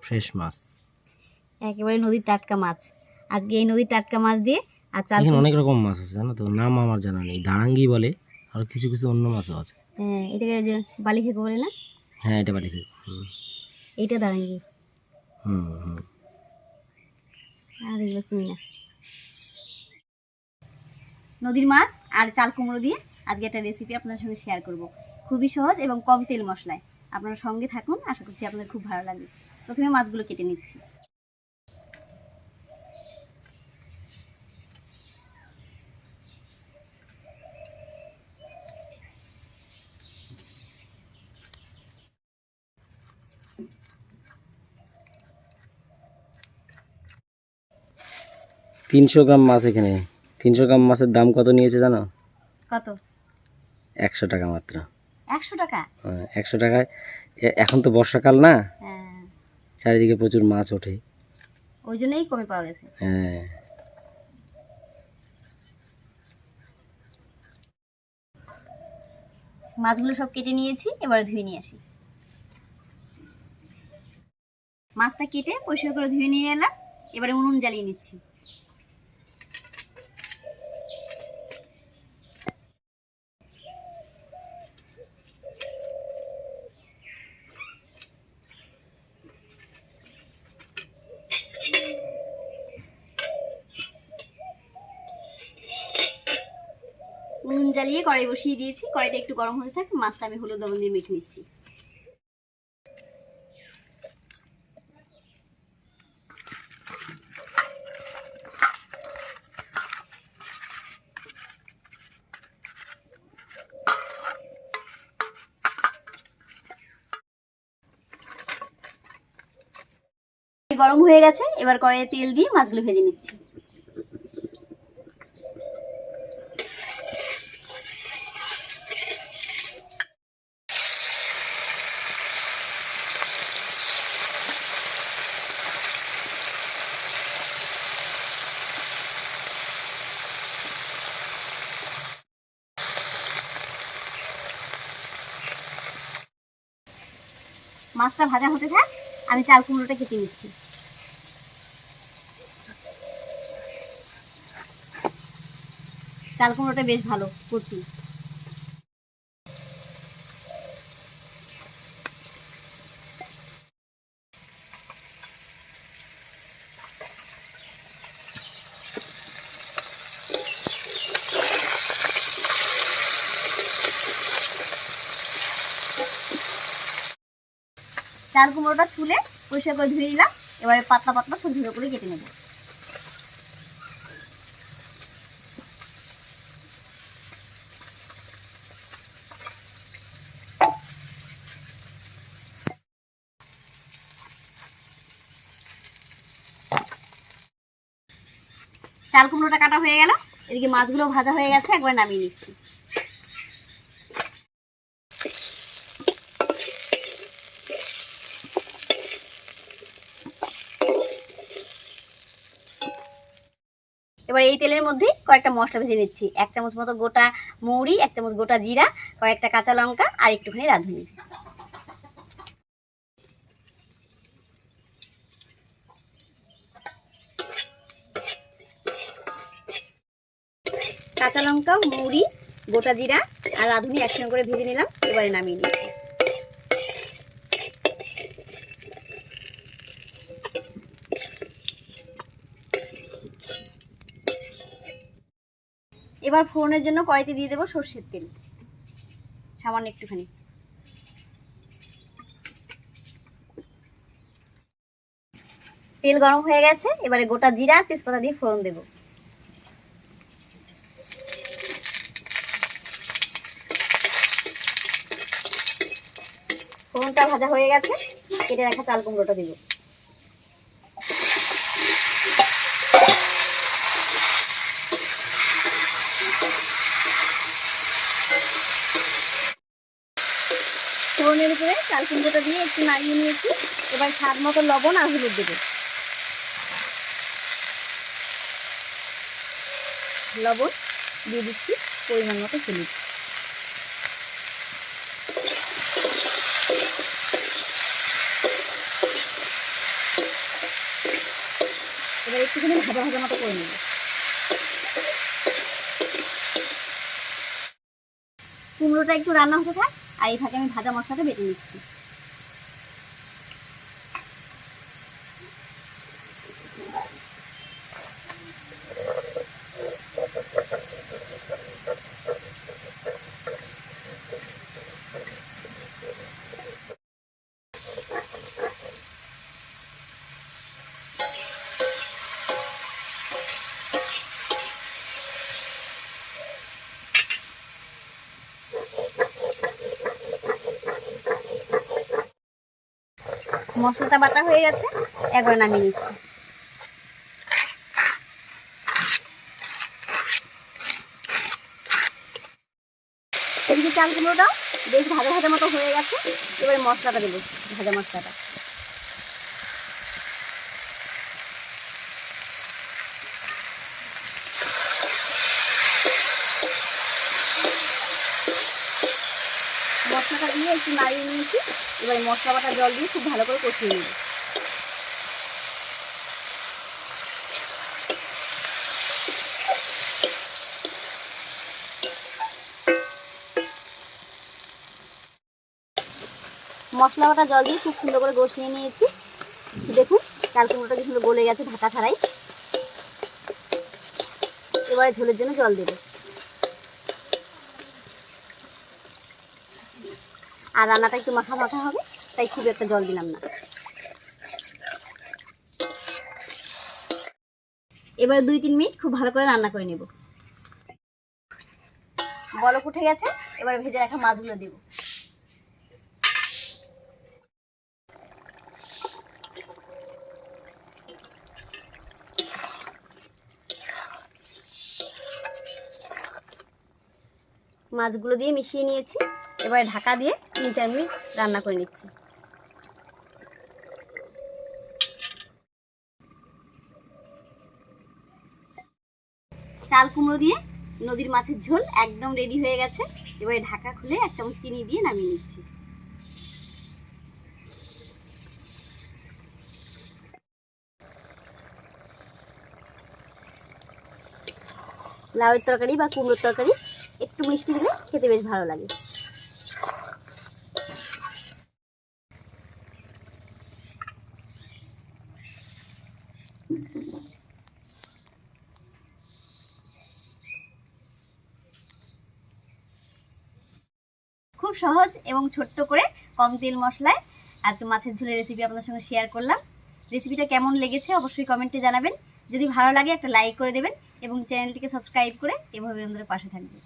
Fresh মাছ। একেবারে নদীর টাটকা মাছ। আজকে এই নদীর টাটকা মাছ দিয়ে আর চাল এখানে অনেক রকম মাছ আছে জানো তো? নাম আমার জানা নেই। দাঁড়াঙ্গি বলে আর কিছু কিছু অন্য মাছও আছে। হ্যাঁ এটাকে যে বালি খেকো বলে না? হ্যাঁ এটা থেকে হুম। এইটা হুম হুম। আর এগুলো চিনি না। নদীর মাছ আর চাল কুমড়ো দিয়ে আজকে একটা রেসিপি আপনার সঙ্গে শেয়ার করব। খুবই সহজ এবং কম তেল মশলায়। আপনারা সঙ্গে থাকুন আশা করছি আপনাদের খুব ভালো লাগবে। প্রথমে মাছগুলো কেটে নিচ্ছি। তিনশো গ্রাম মাছ এখানে। তিনশো গ্রাম মাছের দাম কত নিয়েছে জানো? কত? একশো টাকা মাত্র। একশো টাকা? হ্যাঁ, একশো টাকায়। এখন তো বর্ষাকাল না? চারিদিকে প্রচুর মাছ ওঠে। ওই জন্যই কমে পাওয়া গেছে। হ্যাঁ। মাছগুলো সব কেটে নিয়েছি এবার ধুয়ে নিয়ে আসি। মাছটা কেটে পরিষ্কার করে ধুয়ে নিয়ে এলাম এবারে উনুন জ্বালিয়ে নিচ্ছি উনুন জ্বালিয়ে কড়াই বসিয়ে দিয়েছি। কড়াইটা একটু গরম হতে থাকে, মাছটা আমি হলুদ লবণ দিয়ে মেখে নিচ্ছি। গরম হয়ে গেছে, এবার কড়াইয়ে তেল দিয়ে মাছগুলো ভেজে নিচ্ছি। মাছটা ভাজা হতে থাক আমি চাল কুমড়োটা কেটে নিচ্ছি। চাল কুমড়োটা বেশ ভালো কচি। চাল কুমড়োটা তুলে পরিষ্কার করে ধুয়ে নিলাম। এবারে পাতলা পাতলা ছোট করে কেটে নেব। চাল কুমড়োটা কাটা হয়ে গেল। এদিকে মাছগুলো ভাজা হয়ে গেছে, একবার নামিয়ে নিচ্ছি। এবার এই তেলের মধ্যে কয়েকটা মশলা ভেজে নিচ্ছি। এক চামচ মতো গোটা মৌরি, এক চামচ গোটা জিরা, কয়েকটা কাঁচা লঙ্কা আর একটুখানি রাঁধুনি। কাঁচা লঙ্কা, মৌরি, গোটা জিরা আর রাঁধুনি একসঙ্গে করে ভেজে নিলাম, এবারে নামিয়ে নিচ্ছি এবার ফোড়নের জন্য কড়াইতে দিয়ে দেবো সর্ষের তেল। সামান্য একটুখানি। তেল গরম হয়ে গেছে, এবারে গোটা জিরা, তেজপাতা দিয়ে ফোড়ন দেবো। ফোড়নটা ভাজা হয়ে গেছে, কেটে রাখা চাল কুমড়োটা দেবো। ফোড়নের উপরে চাল কুমড়োটা দিয়ে একটু নাড়িয়ে নিয়েছি। এবার স্বাদ মতো লবণ আর হলুদ দেবো। লবণ দিয়ে দিচ্ছি পরিমাণ মতো হলুদ। এবার একটুখানি ভাজা ভাজা মতো করে নেব। কুমড়োটা একটু রান্না হতে থাক। আর এই ফাঁকে আমি ভাজা মশলাটা বেটে নিচ্ছি। মশলাটা বাটা হয়ে গেছে, একবার নামিয়ে নিচ্ছি। এদিকে চাল কুমড়োটাও বেশ ভাজা ভাজা মতো হয়ে গেছে। এবার মশলাটা দেবো, ভাজা মশলাটা। মশলাটা দিয়ে একটু নাড়িয়ে নিয়েছি। এবারে মশলা বাটা জল দিয়ে খুব ভালো করে কষিয়ে নেব। মশলা বাটা জল দিয়ে খুব সুন্দর করে কষিয়ে নিয়েছি। দেখুন, চাল কুমড়োটা কি সুন্দর গলে গেছে ঢাকা ছাড়াই। এবারে ঝোলের জন্য জল দেবো। আর রান্নাটা একটু মাখা মাখা হবে, তাই খুব একটা জল দিলাম না। এবার দুই তিন মিনিট খুব ভালো করে রান্না করে নেব। বলক উঠে গেছে, এবার ভেজে রাখা মাছগুলো দেব। মাছগুলো দিয়ে মিশিয়ে নিয়েছি। এবারে ঢাকা দিয়ে তিন চার মিনিট রান্না করে নিচ্ছি। চাল কুমড়ো দিয়ে নদীর মাছের ঝোল একদম রেডি হয়ে গেছে। এবারে ঢাকা খুলে এক চামচ চিনি দিয়ে নামিয়ে নিচ্ছি। লাউয়ের তরকারি বা কুমড়োর তরকারি একটু মিষ্টি দিলে খেতে বেশ ভালো লাগে। খুব সহজ এবং ছোট্ট করে কম তেল মশলায় আজকে মাছের ঝোলের রেসিপি আপনার সঙ্গে শেয়ার করলাম। রেসিপিটা কেমন লেগেছে অবশ্যই কমেন্টে জানাবেন। যদি ভালো লাগে একটা লাইক করে দেবেন এবং চ্যানেলটিকে সাবস্ক্রাইব করে এভাবে আমাদের পাশে থাকবেন।